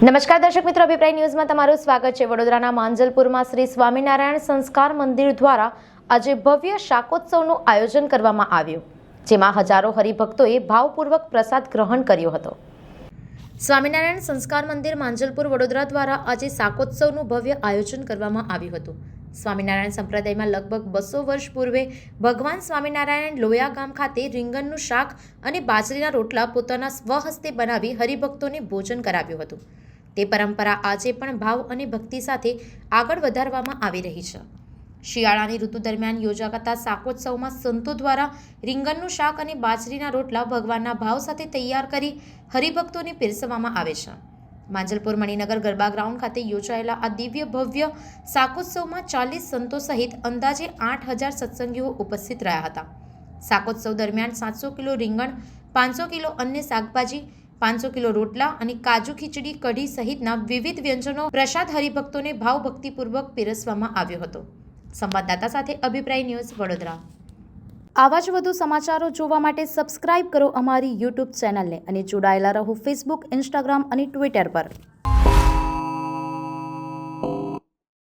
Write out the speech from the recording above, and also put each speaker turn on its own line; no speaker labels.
નમસ્કાર દર્શક મિત્રો, અભિપ્રાય ન્યૂઝમાં તમારું સ્વાગત છે. વડોદરાના માંજલપુરમાં શ્રી સ્વામિનારાયણ સંસ્કાર મંદિર દ્વારા આજે ભવ્ય શાકોત્સવનું આયોજન કરવામાં આવ્યું, જેમાં હજારો હરિભક્તોએ ભાવપૂર્વક પ્રસાદ ગ્રહણ કર્યો હતો. સ્વામિનારાયણ સંસ્કાર મંદિર માંજલપુર વડોદરા દ્વારા આજે શાકોત્સવનું ભવ્ય આયોજન કરવામાં આવ્યું હતું. સ્વામિનારાયણ સંપ્રદાયમાં લગભગ બસો વર્ષ પૂર્વે ભગવાન સ્વામિનારાયણ લોયા ગામ ખાતે રીંગણનું શાક અને બાજરીના રોટલા પોતાના સ્વહસ્તે બનાવી હરિભક્તોને ભોજન કરાવ્યું હતું. તે પરંપરા આજે પણ ભાવ અને ભક્તિ સાથે આગળ વધારવામાં આવી રહી છે. શિયાળાની ઋતુ દરમિયાન યોજાતા શાકોત્સવમાં સંતો દ્વારા રીંગણનું શાક અને બાજરીના રોટલા ભગવાનના ભાવ સાથે તૈયાર કરી હરિભક્તોને પીરસવામાં આવે છે. માંજલપુર મણિનગર ગરબા ગ્રાઉન્ડ ખાતે યોજાયેલા આ દિવ્ય ભવ્ય શાકોત્સવમાં ચાલીસ સંતો સહિત અંદાજે આઠ હજાર સત્સંગીઓ ઉપસ્થિત રહ્યા હતા. શાકોત્સવ દરમિયાન સાતસો કિલો રીંગણ, પાંચસો કિલો અન્ય શાકભાજી પાંચસો કિલો રોટલા અને કાજુ ખીચડી કઢી સહિતના વિવિધ વ્યંજનો પ્રસાદ હરિભક્તોને ભાવભક્તિપૂર્વક પીરસવામાં આવ્યો હતો. સંવાદદાતા સાથે અભિપ્રાય ન્યૂઝ વડોદરા. આવા જ વધુ સમાચારો જોવા માટે સબસ્ક્રાઇબ કરો અમારી યુટ્યુબ ચેનલને અને જોડાયેલા રહો ફેસબુક, ઇન્સ્ટાગ્રામ અને ટ્વિટર પર.